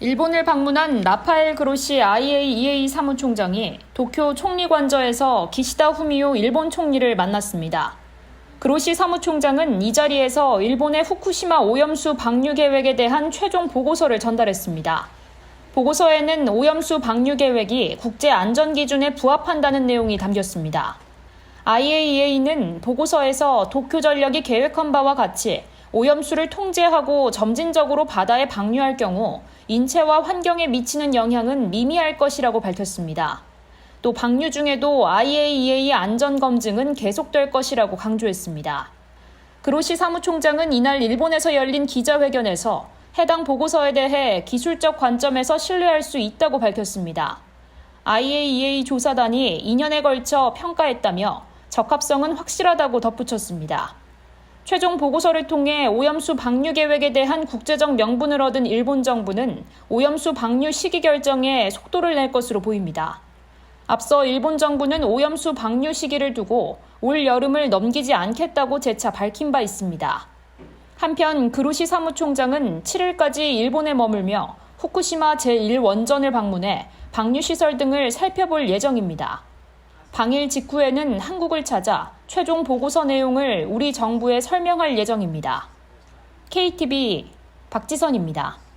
일본을 방문한 라파엘 그로시 IAEA 사무총장이 도쿄 총리관저에서 기시다 후미오 일본 총리를 만났습니다. 그로시 사무총장은 이 자리에서 일본의 후쿠시마 오염수 방류 계획에 대한 최종 보고서를 전달했습니다. 보고서에는 오염수 방류 계획이 국제 안전 기준에 부합한다는 내용이 담겼습니다. IAEA는 보고서에서 도쿄 전력이 계획한 바와 같이 오염수를 통제하고 점진적으로 바다에 방류할 경우 인체와 환경에 미치는 영향은 미미할 것이라고 밝혔습니다. 또 방류 중에도 IAEA 안전 검증은 계속될 것이라고 강조했습니다. 그로시 사무총장은 이날 일본에서 열린 기자회견에서 해당 보고서에 대해 기술적 관점에서 신뢰할 수 있다고 밝혔습니다. IAEA 조사단이 2년에 걸쳐 평가했다며 적합성은 확실하다고 덧붙였습니다. 최종 보고서를 통해 오염수 방류 계획에 대한 국제적 명분을 얻은 일본 정부는 오염수 방류 시기 결정에 속도를 낼 것으로 보입니다. 앞서 일본 정부는 오염수 방류 시기를 두고 올 여름을 넘기지 않겠다고 재차 밝힌 바 있습니다. 한편 그로시 사무총장은 7일까지 일본에 머물며 후쿠시마 제1원전을 방문해 방류시설 등을 살펴볼 예정입니다. 방일 직후에는 한국을 찾아 최종 보고서 내용을 우리 정부에 설명할 예정입니다. KTV 박지선입니다.